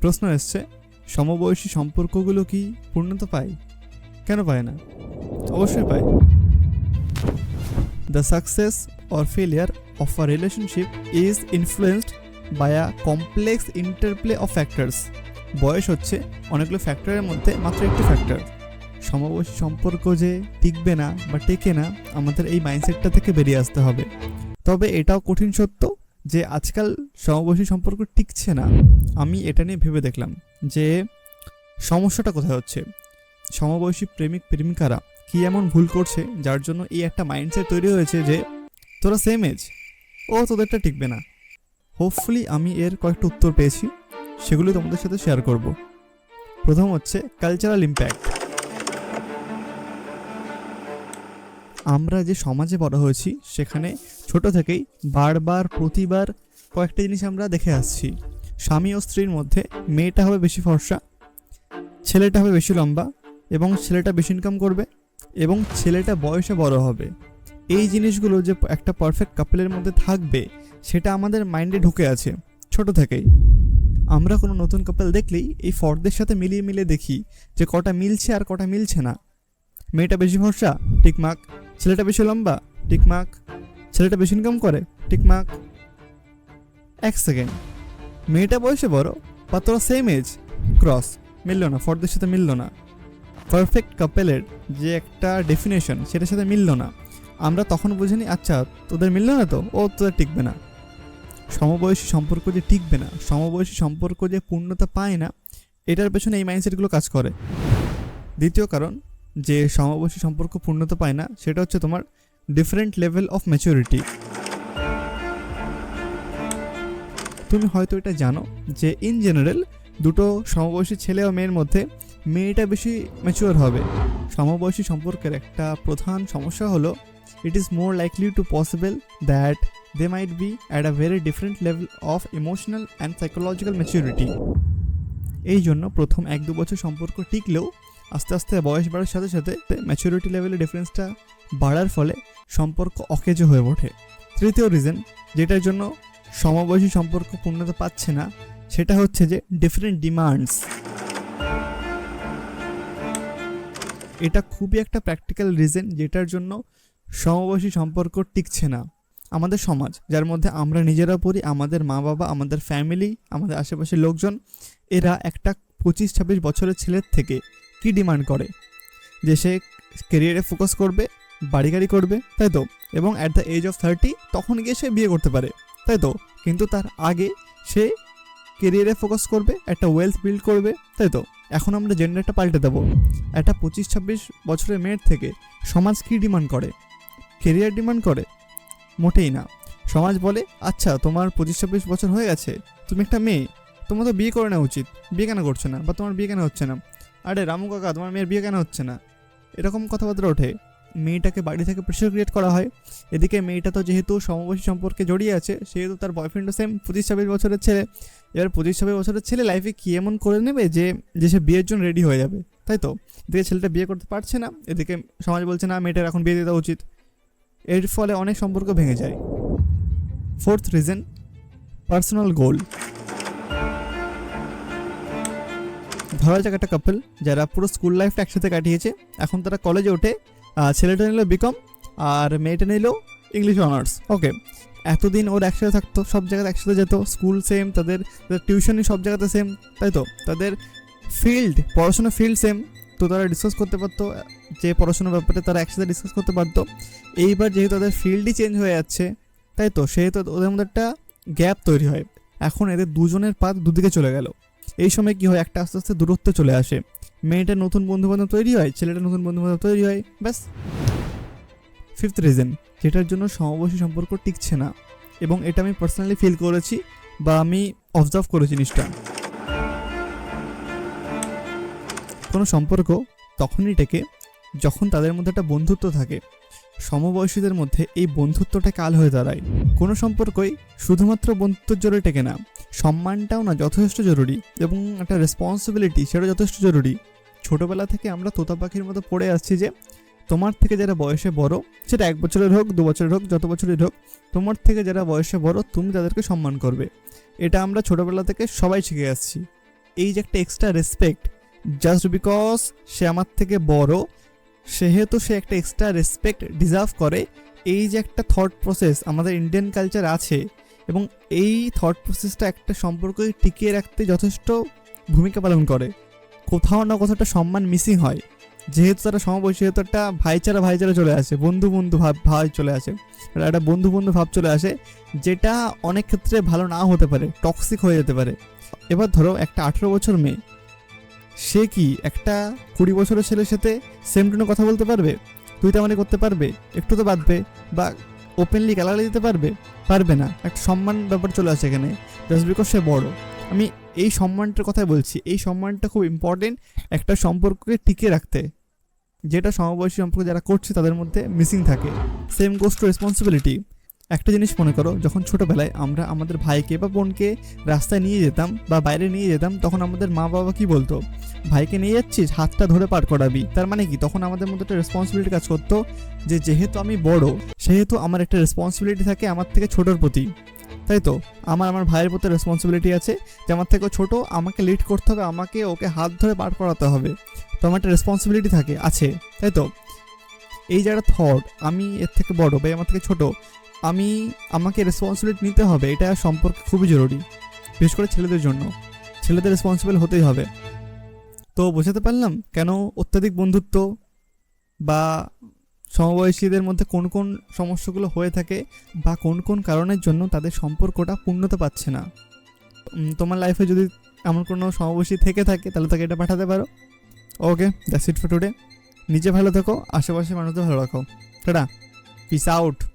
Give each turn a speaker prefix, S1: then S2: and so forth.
S1: প্রশ্ন এসছে, সমবয়সী সম্পর্কগুলো কি পূর্ণতা পায়? কেন পায় না? অবশ্যই পায়। The success or failure of a relationship is influenced by a complex interplay of factors বয়স হচ্ছে অনেকগুলো ফ্যাক্টরের মধ্যে মাত্র একটি ফ্যাক্টর সমবয়সী সম্পর্ক যে টিকবে না বা টেকে না, আমাদের এই মাইন্ডসেটটা থেকে বেরিয়ে আসতে হবে। তবে এটাও কঠিন সত্য যে আজকাল সমবয়সী সম্পর্ক টিকছে না, আমি এটা নিয়ে ভেবে দেখলাম যে সমস্যাটা কোথায় হচ্ছে? সমবয়সী প্রেমিক প্রেমিকারা কি এমন ভুল করছে যার জন্য এই একটা মাইন্ডসেট তৈরি হয়েছে যে তোরা সেম এজ ও তোদেরটা টিকবে না। হোপফুলি আমি এর কয়েকটা উত্তর পেয়েছি সেগুলো তোমাদের সাথে শেয়ার করব। প্রথম হচ্ছে কালচারাল ইম্প্যাক্ট আমরা যে সমাজে বড় হয়েছি, সেখানে ছোট থেকেই বারবার, প্রতিবার কয়েকটা জিনিস আমরা দেখে আসছি। স্বামী ও স্ত্রীর মধ্যে মেয়েটা হবে বেশি ফর্সা, ছেলেটা হবে বেশি লম্বা এবং ছেলেটা বেশি ইনকাম করবে এবং ছেলেটা বয়সে বড় হবে। এই জিনিসগুলো যে একটা পারফেক্ট কাপলের মধ্যে থাকবে, সেটা আমাদের মাইন্ডে ঢুকে আছে, ছোট থেকেই। আমরা কোনো নতুন কাপল দেখলেই এই ফর্দের সাথে মিলিয়ে মিলিয়ে দেখি যে কটা মিলছে আর কটা মিলছে না। মেয়েটা বেশি ফর্সা, টিকমাক ছেলেটা বেশি লম্বা টিকমাক ছেলেটা বেশি ইনকাম করে টিকমাক এক সেকেন্ড মেয়েটা বয়সে বড় বা তোরা সেম এজ ক্রস মিলল না, ফর্দের সাথে মিলল না। পারফেক্ট কাপেলের যে একটা ডেফিনেশন সেটার সাথে মিলল না। আমরা তখন বুঝিনি আচ্ছা তোদের মিলল না তো? ও তোদের টিকবে না। সমবয়সী সম্পর্ক যে টিকবে না, সমবয়সী সম্পর্ক যে পূর্ণতা পায় না, এটার পেছনে এই মাইন্ডসেটগুলো কাজ করে। দ্বিতীয় কারণ যে সমবয়সী সম্পর্ক পূর্ণতা পায় না, সেটা হচ্ছে তোমার ডিফারেন্ট লেভেল অফ ম্যাচুরিটি তুমি হয়তো এটা জানো যে ইন জেনারেল দুটো সমবয়সী ছেলে ও মেয়ের মধ্যে মেয়েটা বেশি ম্যাচিওর হবে। সমবয়সী সম্পর্কের একটা প্রধান সমস্যা হলো it is more likely to possible that they might be at a very different level of emotional and psychological maturity এই জন্য প্রথম এক দু বছর সম্পর্ক টিকলেও আস্তে আস্তে বয়স বাড়ার সাথে সাথে ম্যাচুরিটি লেভেলের ডিফারেন্সটা বাড়ার ফলে সম্পর্ক অকেজো হয়ে ওঠে। তৃতীয় রিজন যেটার জন্য সমবয়সী সম্পর্ক পূর্ণতা পাচ্ছে না, সেটা হচ্ছে যে ডিফারেন্ট ডিমান্ডস এটা খুবই একটা প্র্যাকটিক্যাল রিজন যেটার জন্য সমবয়সী সম্পর্ক টিকছে না। আমাদের সমাজ, যার মধ্যে আমরা নিজেরা পড়ি, আমাদের মা বাবা, আমাদের ফ্যামিলি আমাদের আশেপাশের লোকজন, এরা একটা পঁচিশ ছাব্বিশ বছরের ছেলের থেকে কি ডিমান্ড করে? যে সে কেরিয়ারে ফোকাস করবে বাড়ি গাড়ি করবে, তাই তো? এবং at the age of thirty তখন গিয়ে সে বিয়ে করতে পারে, তাই তো? কিন্তু তার আগে সে কেরিয়ারে ফোকাস করবে, একটা ওয়েলথ বিল্ড করবে, তাই তো? এখন আমরা জেন্ডারটা পাল্টে দেবো। একটা পঁচিশ ছাব্বিশ বছরের মেয়ের থেকে সমাজ কী ডিমান্ড করে? কেরিয়ার ডিমান্ড করে? মোটেই না। সমাজ বলে আচ্ছা তোমার পঁচিশ ছাব্বিশ বছর হয়ে গেছে, তুমি একটা মেয়ে, তোমার তো বিয়ে করে নেওয়া উচিত, বিয়ে কেন করছে না? বা তোমার বিয়ে কেন হচ্ছে না? আরে রামু কাকা, তোমার মেয়ের বিয়ে কেন হচ্ছে না? এরকম কথাবার্তা ওঠে। মেয়েটাকে বাড়ি থেকে প্রেশার ক্রিয়েট করা হয়। এদিকে মেয়েটা তো যেহেতু সমবয়সী সম্পর্কে জড়িয়ে আছে, সেহেতু তার বয়ফ্রেন্ডও সেম পঁচিশ ছাব্বিশ বছরের ছেলে। এবার পঁচিশ ছাব্বিশ বছরের ছেলে লাইফে কী এমন করে নেবে যে যে সে বিয়ের জন্য রেডি হয়ে যাবে? তাই তো? এদিকে ছেলেটা বিয়ে করতে পারছে না, এদিকে সমাজ বলছে, না, মেয়েটার এখন বিয়ে দেওয়া উচিত। এর ফলে অনেক সম্পর্ক ভেঙে যায়। ফোর্থ রিজন পার্সোনাল গোল ধরা যাক একটা কাপল যারা পুরো স্কুল লাইফটা একসাথে কাটিয়েছে, এখন তারা কলেজে ওঠে ছেলেটা নিল বিকম আর মেয়েটা নিল ইংলিশ অনার্স ওকে এতদিন ওর একসাথে থাকতো, সব জায়গাতে একসাথে যেত স্কুল সেম তাদের টিউশনই সব জায়গাতে সেম তাই তো? তাদের ফিল্ড পড়াশোনা ফিল্ড সেম তো তারা ডিসকাস করতে পারতো, যে পড়াশোনার ব্যাপারে তারা একসাথে ডিসকাস করতে পারতো। এইবার যেহেতু তাদের ফিল্ডই চেঞ্জ হয়ে যাচ্ছে, তাই তো? সেহেতু ওদের মধ্যে একটা গ্যাপ তৈরি হয়। এখন এদের দুজনের পাত দুদিকে চলে গেল। এই সময় কি হয়, একটা আস্তে আস্তে দূরত্বে চলে আসে। মেয়েটার নতুন বন্ধুবান্ধব তৈরি হয়, ছেলেটা নতুন বন্ধুবান্ধব তৈরি হয়, ব্যাস। ফিফথ রিজন যেটার জন্য সমবয়সী সম্পর্ক টিকছে না। এবং এটা আমি পার্সোনালি ফিল করেছি বা আমি অবজার্ভ করেছি জিনিসটা। কোনো সম্পর্ক তখনই টেকে যখন তাদের মধ্যে একটা বন্ধুত্ব থাকে। সমবয়সীদের মধ্যে এই বন্ধুত্বটা কাল হয়ে দাঁড়ায়। কোনো সম্পর্কই শুধুমাত্র বন্ধুত্বের জোরে টেকে না, সম্মানটাও না যথেষ্ট জরুরি এবং একটা রেসপন্সিবিলিটি সেটা যথেষ্ট জরুরি। ছোটোবেলা থেকে আমরা তোতা পাখির মতো পড়ে আসছি যে, তোমার থেকে যারা বয়সে বড়, সেটা এক বছরের হোক, দু বছরের হোক, যত বছরের হোক, তোমার থেকে যারা বয়সে বড়, তুমি তাদেরকে সম্মান করবে। এটা আমরা ছোটোবেলা থেকে সবাই শিখে আসছি। এই যে একটা এক্সট্রা রেসপেক্ট জাস্ট বিকজ সে আমার থেকে বড় সেহেতু সে একটা এক্সট্রা রেসপেক্ট ডিজার্ভ করে। এই যে একটা থট প্রসেস আমাদের ইন্ডিয়ান কালচার আছে এবং এই থট প্রসেসটা একটা সম্পর্ককে টিকিয়ে রাখতে যথেষ্ট ভূমিকা পালন করে। কোথাও না কোথাও একটা সম্মান মিসিং হয়। যেহেতু তারা সমবয়সী, সেহেতু একটা ভাইচারা ভাইচারা চলে আসে, বন্ধু বন্ধু ভাব, ভাই চলে আসে একটা বন্ধু বন্ধু ভাব চলে আসে, যেটা অনেক ক্ষেত্রে ভালো না হতে পারে টক্সিক হয়ে যেতে পারে। এবার ধরো একটা আঠেরো বছর মেয়ে সে কি একটা কুড়ি বছরের ছেলের সাথে সেম টোনে কথা বলতে পারবে? তুই তেমনই করতে পারবে? একটু তো বাঁধবে বা ওপেনলি গালাগালি দিতে পারবে? পারবে না। একটা সম্মান ব্যাপার চলে আসে এখানে। জাস্ট বিকজ সে বড়। আমি এই সম্মানটার কথাই বলছি। এই সম্মানটা খুব ইম্পর্টেন্ট একটা সম্পর্ককে টিকে রাখতে। যেটা সমবয়সী সম্পর্ক যারা করছে তাদের মধ্যে মিসিং থাকে। সেম গোস টু রেসপন্সিবিলিটি একটা জিনিস মনে করো, যখন ছোটোবেলায় আমরা আমাদের ভাইকে বা বোনকে রাস্তায় নিয়ে যেতাম বা বাইরে নিয়ে যেতাম, তখন আমাদের মা বাবা কি বলতো? ভাইকে নিয়ে যাচ্ছিস, হাতটা ধরে পার করাবি। তার মানে কি? তখন আমাদের মধ্যে একটা রেসপন্সিবিলিটি কাজ করতো যে যেহেতু আমি বড়, সেহেতু আমার একটা রেসপন্সিবিলিটি থাকে আমার থেকে ছোটোর প্রতি। তাই তো? আমার আমার ভাইয়ের প্রতি রেসপন্সিবিলিটি আছে যে আমার থেকে ছোট, আমাকে লিড করতে হবে, আমাকে ওকে হাত ধরে পার করাতে হবে। তো আমার একটা রেসপন্সিবিলিটি থাকে, আছে। তাই তো? এই যারা থট আমি এর থেকে বড় বা আমার থেকে ছোট আমি, আমাকে রেসপন্সিবিলিটি নিতে হবে, এটা সম্পর্কে খুবই জরুরি, বিশেষ করে ছেলেদের জন্য। ছেলেদের রেসপন্সিবল হতেই হবে। তো বোঝাতে পারলাম কেন অত্যাধিক বন্ধুত্ব বা সমবয়সীদের মধ্যে কোন কোন সমস্যাগুলো হয়ে থাকে বা কোন কোন কারণের জন্য তাদের সম্পর্কটা পূর্ণতা পাচ্ছে না। তোমার লাইফে যদি এমন কোনো সমবয়সী থেকে থাকে, তাহলে তাকে এটা পাঠাতে পারো। Okay that's it for today নিজে ভালো থাকো আশেপাশে মানুষদের ভালো রাখো। টাটা। Piece out